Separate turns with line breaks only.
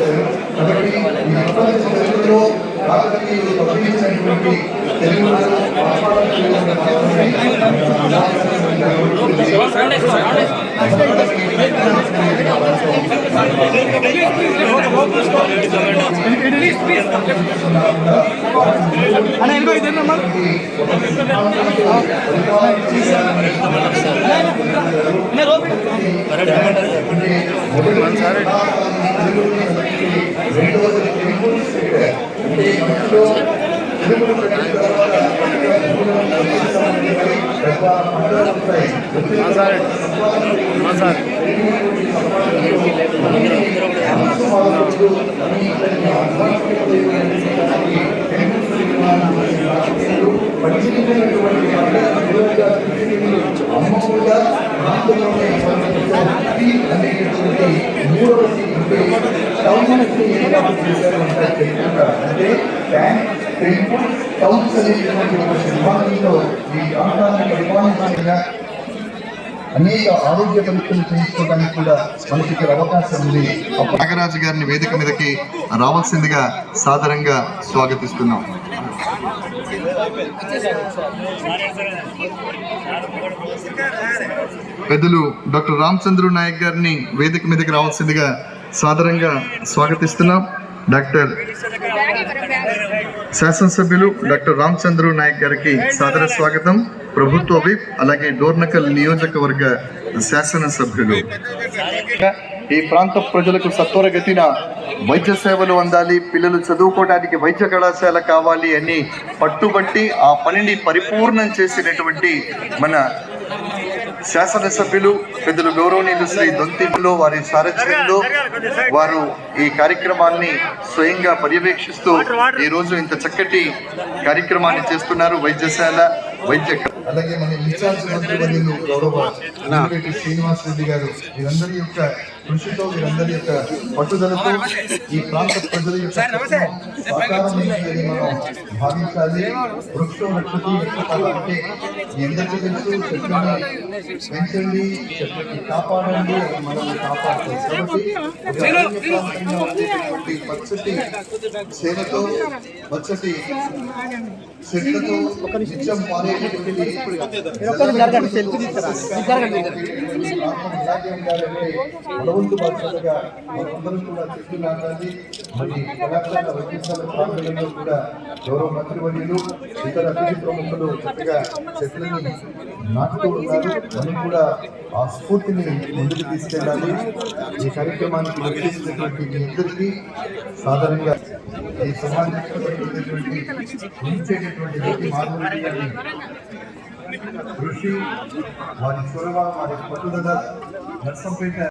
చేశారు కాబట్టి ఈ ప్రపంచ చరిత్రలో కాకతీయులు పంపించినటువంటి తెలుగు
అన్న ఇంకో ఇది ఏంటమ్మా? అమ్మకుండా ప్రాంతంలోనే అనేటువంటి మూడవది టౌన్కి అంటే ట్యాంక్ టెంపుల్ టౌన్స్ ఒక నిర్మాణంలో ఈ ప్రాంతాన్ని పరిపాలించగా అనేక ఆరోగ్య పరీక్షలు చేయించుకోవడానికి కూడా మనకి ఇక్కడ అవకాశం ఉంది నాగరాజు గారిని వేదిక మీదకి రావాల్సిందిగా సాధారణంగా స్వాగతిస్తున్నాం. పెద్దలు డాక్టర్ రామచంద్రు నాయక్ గారిని వేదిక మీదకి రావాల్సిందిగా సాధారణంగా స్వాగతిస్తున్నాం. డాక్టర్ శాసనసభ్యులు డాక్టర్ రామచంద్ర నాయక్ గారికి సాదర స్వాగతం. ప్రభుత్వ విప్ అలాగే డోర్నకల్ నియోజకవర్గ శాసనసభ్యులు. ఈ ప్రాంత ప్రజలకు సత్వరగతిన వైద్య సేవలు అందాలి పిల్లలు చదువుకోవడానికి వైద్య కళాశాల కావాలి అని పట్టుబట్టి ఆ పనిని పరిపూర్ణం చేసినటువంటి మన శాసనసభ్యులు పెద్దలు గౌరవనీయులు శ్రీ దొంతిలో వారి సారథ్యంలో వారు ఈ కార్యక్రమాన్ని స్వయంగా పర్యవేక్షిస్తూ ఈ రోజు ఇంత చక్కటి కార్యక్రమాన్ని చేస్తున్నారు వైద్యశాల వైద్య అలాగే మన ఇన్ఛార్జ్ మంత్రివర్యులు గౌరవ శ్రీనివాస్ రెడ్డి గారు వీరందరి యొక్క కృషితో వీరందరి యొక్క పట్టుదలతో ఈ ప్రాంత ప్రజల యొక్క భావించాలి. వృక్షో రక్షతి అంటే మీ అందరికీ తెలుసు చెట్లని పెంచండి చెట్లని కాపాడండి మనల్ని కాపాడుతుంది. పచ్చటి సేనతో పచ్చటి చెట్లతో నిత్యం పారేటటువంటి జరగండి సెల్ఫీ
మనవంతు బాధ్యతగా మనందరం కూడా చెట్లు నాటాలి మరి కళాశాల వైద్యశాల ప్రాంతంలో కూడా గౌరవ మంత్రివర్యులు ఇతర అతిథి ప్రముఖులు చక్కగా చెట్లని నాటుతూ ఉన్నారు కూడా ఆ స్ఫూర్తిని ముందుకు తీసుకెళ్ళాలి. ఈ కార్యక్రమానికి వచ్చేసినటువంటి మీ అందరికీ సాధారణంగా ఈ గారిని కృషి వారి చొరవ వారి పట్టుదల నర్సంపేట